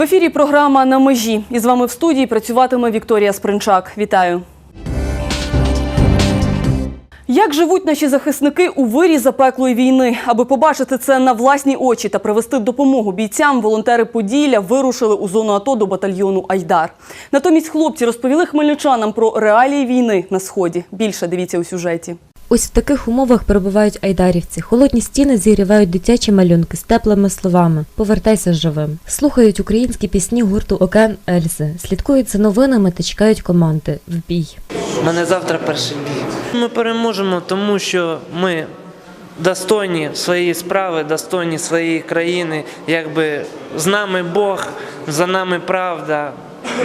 В ефірі програма на межі. І з вами в студії працюватиме Вікторія Спринчак. Вітаю. Як живуть наші захисники у вирі запеклої війни? Аби побачити це на власні очі та привести допомогу бійцям, волонтери Поділля вирушили у зону АТО до батальйону Айдар. Натомість хлопці розповіли хмельничанам про реалії війни на сході. Більше дивіться у сюжеті. Ось в таких умовах перебувають айдарівці. Холодні стіни зігрівають дитячі малюнки з теплими словами Повертайся живим. Слухають українські пісні гурту Океан Ельзи, слідкують за новинами та чекають команди в бій. У мене завтра перший бій. Ми переможемо, тому що ми достойні своєї справи, достойні своєї країни. Якби з нами Бог, за нами правда.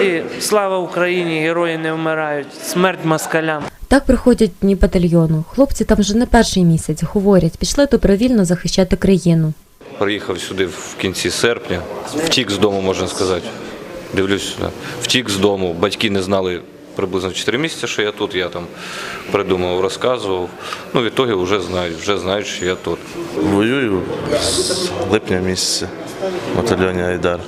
І слава Україні! Герої не вмирають. Смерть москалям. Так приходять дні батальйону. Хлопці там вже не перший місяць говорять, пішли добровільно захищати країну. Приїхав сюди в кінці серпня, втік з дому, можна сказати. Дивлюсь сюди. Втік з дому. Батьки не знали приблизно 4 місяці, що я тут. Я там придумав, розказував. Ну, в ітогі вже знають, вже знають, що я тут. Воюю з липня місяця в батальйоні Айдар.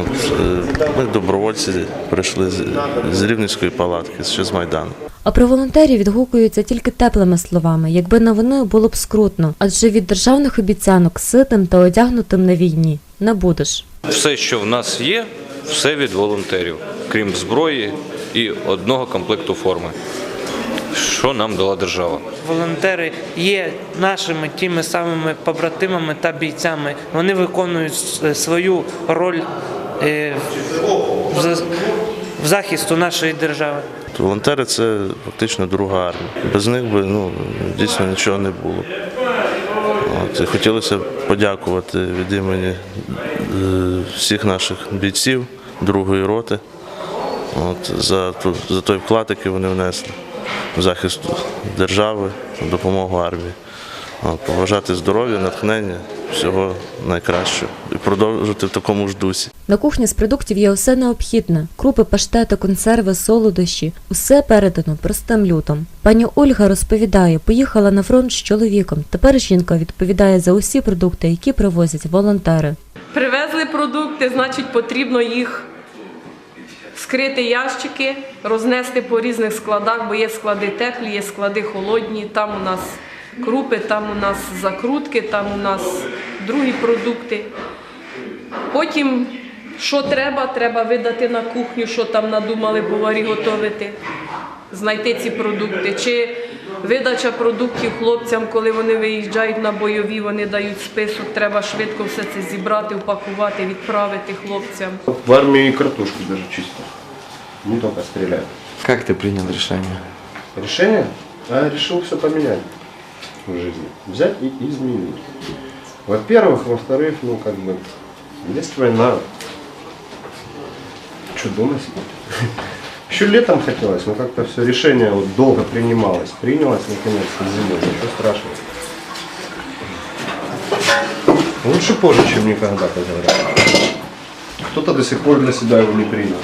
От, е, ми добровольці прийшли з, з Рівненської палатки, ще з Майдану. А про волонтерів відгукуються тільки теплими словами, якби на вони було б скрутно, адже від державних обіцянок ситим та одягнутим на війні не будеш. Все, що в нас є, все від волонтерів, крім зброї і одного комплекту форми. Що нам дала держава? Волонтери є нашими тими самими побратимами та бійцями. Вони виконують свою роль в захисту нашої держави. Волонтери це фактично друга армія. Без них би ну, дійсно нічого не було. От, і хотілося подякувати від імені е, всіх наших бійців другої роти от, за, ту, за той вклад, який вони внесли в захист держави, в допомогу армії. Побажати здоров'я, натхнення, всього найкращого і продовжити в такому ж дусі. На кухні з продуктів є усе необхідне: крупи, паштети, консерви, солодощі. Усе передано простим лютом. Пані Ольга розповідає, поїхала на фронт з чоловіком. Тепер жінка відповідає за усі продукти, які привозять волонтери. Привезли продукти, значить, потрібно їх скрити ящики, рознести по різних складах, бо є склади теплі, є склади холодні. Там у нас крупи, там у нас закрутки, там у нас другі продукти. Потім, що треба, треба видати на кухню, що там надумали поварі готувати, знайти ці продукти. Чи видача продуктів хлопцям, коли вони виїжджають на бойові, вони дають список, треба швидко все це зібрати, упакувати, відправити хлопцям. В армии и картошку даже чисто. Не только стреляют. Как ты принял решение? Решение? А я решил все поменять в жизни. Взять и изменить. Во-первых, во-вторых, ну как бы, есть война. Что дома сидеть? Еще летом хотелось, но как-то все решение вот долго принималось. Принялось наконец-то зимой. Ничего страшного. Лучше позже, чем никогда, как говорят. Кто-то до сих пор для себя его не принял.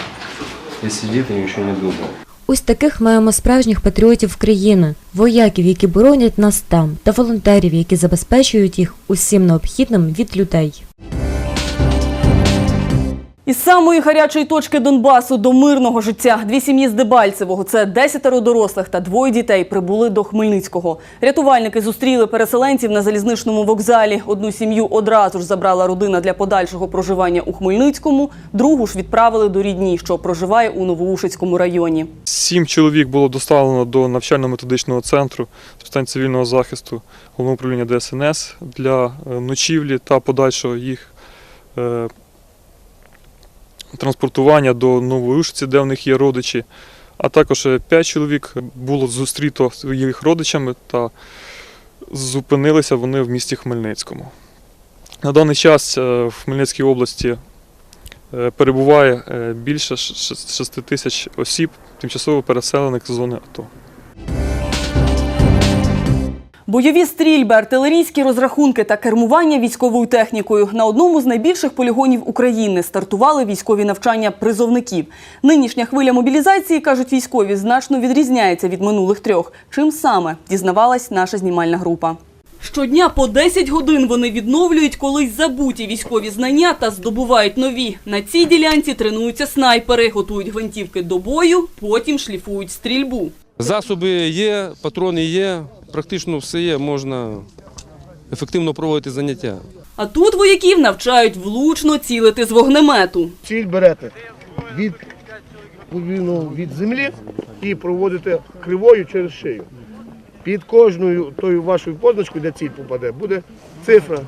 И сидит и ничего не думал. Ось таких маємо справжніх патріотів країни, вояків, які боронять нас там, та волонтерів, які забезпечують їх усім необхідним від людей. Із самої гарячої точки Донбасу до мирного життя дві сім'ї з Дебальцевого, це десятеро дорослих та двоє дітей, прибули до Хмельницького. Рятувальники зустріли переселенців на залізничному вокзалі. Одну сім'ю одразу ж забрала родина для подальшого проживання у Хмельницькому, другу ж відправили до рідні, що проживає у Новоушицькому районі. Сім чоловік було доставлено до навчально-методичного центру з питань цивільного захисту головного управління ДСНС для е, ночівлі та подальшого їх е, транспортування до Новоюшиці, де в них є родичі. А також е, п'ять чоловік було зустріто їх родичами та зупинилися вони в місті Хмельницькому. На даний час е, в Хмельницькій області е, перебуває е, більше 6 тисяч осіб, тимчасово переселених з зони АТО. Бойові стрільби, артилерійські розрахунки та кермування військовою технікою на одному з найбільших полігонів України стартували військові навчання призовників. Нинішня хвиля мобілізації, кажуть військові, значно відрізняється від минулих трьох. Чим саме дізнавалась наша знімальна група. щодня по 10 годин вони відновлюють колись забуті військові знання та здобувають нові. На цій ділянці тренуються снайпери, готують гвинтівки до бою, потім шліфують стрільбу. Засоби є, патрони є, практично все є, можна ефективно проводити заняття. А тут вояків навчають влучно цілити з вогнемету. Ціль берете від, ну, від землі і проводите кривою через шию. Під кожною тою вашою позначкою, де ціль попаде, буде цифра.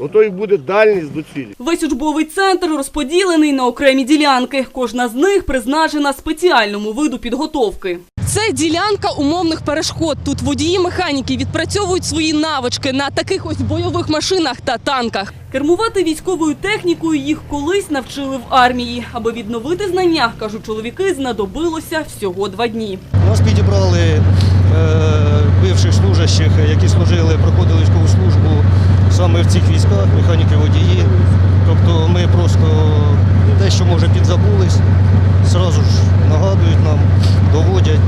Ото і буде дальність до цілі. Весь учбовий центр розподілений на окремі ділянки. Кожна з них призначена спеціальному виду підготовки. Це ділянка умовних перешкод. Тут водії-механіки відпрацьовують свої навички на таких ось бойових машинах та танках. Кермувати військовою технікою їх колись навчили в армії. Аби відновити знання, кажуть чоловіки, знадобилося всього два дні. Нас підібрали е, бивших служащих, які служили, проходили військову службу саме в цих військах, механіки водії. Тобто ми просто те, що може підзабулись, зразу ж нагадують нам, доводять.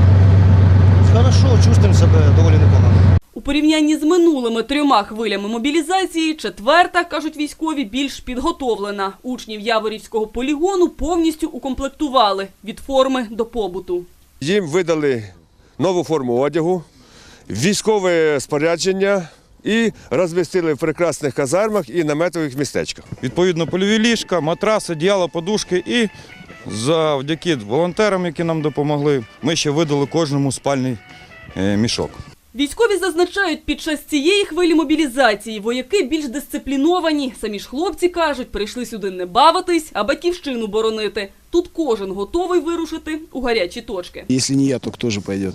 Хорошо, чувствуємо себе доволі непогано. У порівнянні з минулими трьома хвилями мобілізації, четверта, кажуть військові, більш підготовлена. Учнів Яворівського полігону повністю укомплектували від форми до побуту. Їм видали нову форму одягу, військове спорядження і розмістили в прекрасних казармах і наметових містечках. Відповідно, польові ліжка, матраси, одіяла, подушки і завдяки волонтерам, які нам допомогли, ми ще видали кожному спальний е, мішок. Військові зазначають, під час цієї хвилі мобілізації вояки більш дисципліновані. Самі ж хлопці кажуть, прийшли сюди не бавитись, а батьківщину боронити. Тут кожен готовий вирушити у гарячі точки. Если не я, то кто же пойдет?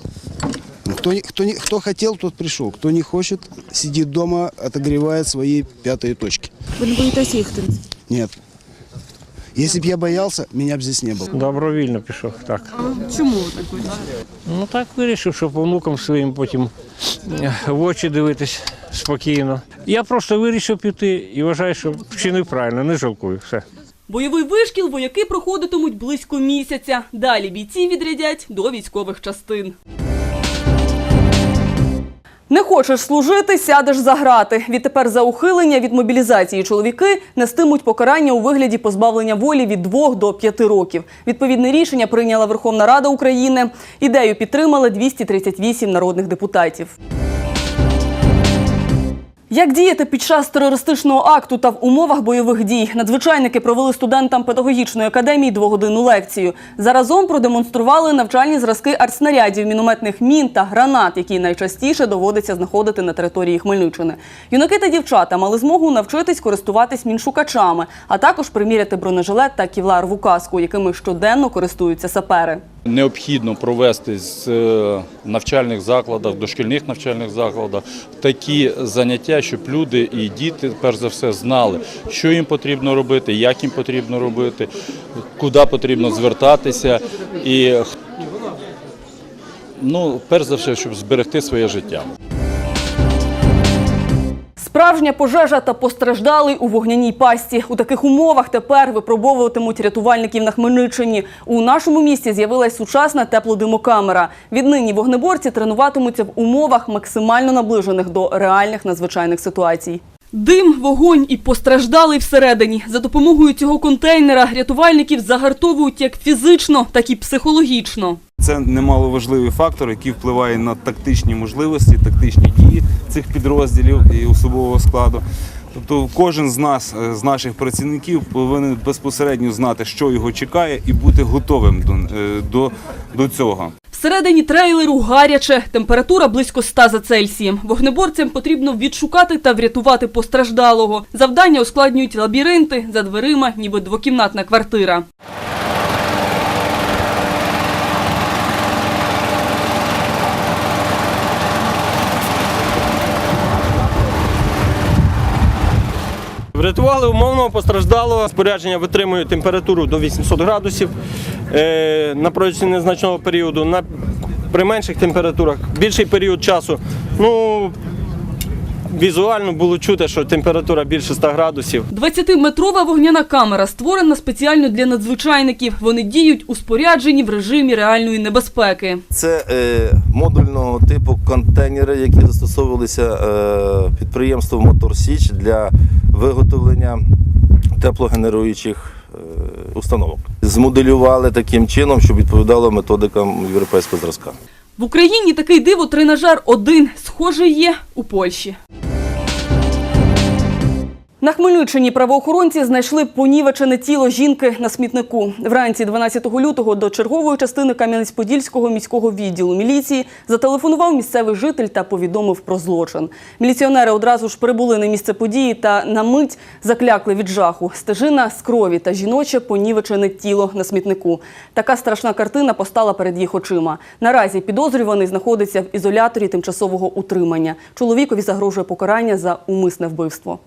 Кто, не- кто, не- кто хотел, тот пришел. Кто не хочет, сидит дома, отогревает свои пятые точки. Ви не боїтеся їхати? Нет. Если бы я боялся, меня бы здесь не было. Добровільно пішов, так. Чому так вийшло? Ну так вирішив, щоб онукам своїм потім е, в очі дивитись спокійно. Я просто вирішив піти і вважаю, що вчинив правильно, не жалкую. Все. Бойовий вишкіл вояки проходитимуть близько місяця. Далі бійці відрядять до військових частин. Не хочеш служити, сядеш за грати. Відтепер за ухилення від мобілізації чоловіки нестимуть покарання у вигляді позбавлення волі від 2 до 5 років. Відповідне рішення прийняла Верховна Рада України. Ідею підтримали 238 народних депутатів. Як діяти під час терористичного акту та в умовах бойових дій? Надзвичайники провели студентам педагогічної академії двогодинну лекцію. Заразом продемонстрували навчальні зразки артснарядів, мінометних мін та гранат, які найчастіше доводиться знаходити на території Хмельниччини. Юнаки та дівчата мали змогу навчитись користуватись міншукачами, а також приміряти бронежилет та ківларову каску, якими щоденно користуються сапери. Необхідно провести з е, навчальних закладах, дошкільних навчальних закладах такі заняття, щоб люди і діти, перш за все, знали, що їм потрібно робити, як їм потрібно робити, куди потрібно звертатися. І ну, перш за все, щоб зберегти своє життя. Справжня пожежа та постраждалий у вогняній пасті. У таких умовах тепер випробовуватимуть рятувальників на Хмельниччині. У нашому місті з'явилась сучасна теплодимокамера. Віднині вогнеборці тренуватимуться в умовах максимально наближених до реальних надзвичайних ситуацій. Дим, вогонь і постраждалий всередині. За допомогою цього контейнера рятувальників загартовують як фізично, так і психологічно. Це немаловажливий фактор, який впливає на тактичні можливості, тактичні дії цих підрозділів і особового складу. Тобто кожен з нас, е, з наших працівників, повинен безпосередньо знати, що його чекає, і бути готовим до, е, до, до цього. Всередині трейлеру гаряче, температура близько 100 за Цельсієм. Вогнеборцям потрібно відшукати та врятувати постраждалого. Завдання ускладнюють лабіринти, за дверима ніби двокімнатна квартира. Врятували умовного постраждалого. Спорядження витримує температуру до 800 градусів е, на протязі незначного періоду. На, при менших температурах більший період часу. Ну, візуально було чути, що температура більше 100 градусів. 20-метрова вогняна камера створена спеціально для надзвичайників. Вони діють у спорядженні в режимі реальної небезпеки. Це е, модульного типу контейнери, які застосовувалися е, підприємством Моторсіч для виготовлення теплогенеруючих е, установок. Змоделювали таким чином, щоб відповідало методикам європейського зразка. В Україні такий диво тренажер один. Схожий є у Польщі. На Хмельниччині правоохоронці знайшли понівечене тіло жінки на смітнику. Вранці 12 лютого до чергової частини Кам'янець-Подільського міського відділу міліції зателефонував місцевий житель та повідомив про злочин. Міліціонери одразу ж прибули на місце події та на мить заклякли від жаху. Стежина з крові та жіноче понівечене тіло на смітнику. Така страшна картина постала перед їх очима. Наразі підозрюваний знаходиться в ізоляторі тимчасового утримання. Чоловікові загрожує покарання за умисне вбивство.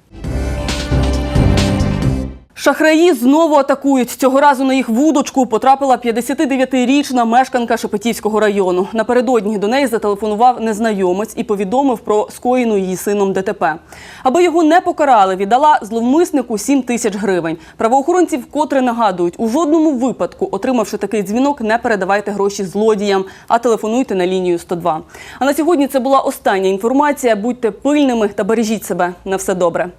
Шахраї знову атакують. Цього разу на їх вудочку потрапила 59-річна мешканка Шепетівського району. Напередодні до неї зателефонував незнайомець і повідомив про скоєну її сином ДТП. Аби його не покарали, віддала зловмиснику 7 тисяч гривень. Правоохоронці вкотре нагадують, у жодному випадку, отримавши такий дзвінок, не передавайте гроші злодіям, а телефонуйте на лінію 102. А на сьогодні це була остання інформація. Будьте пильними та бережіть себе. На все добре.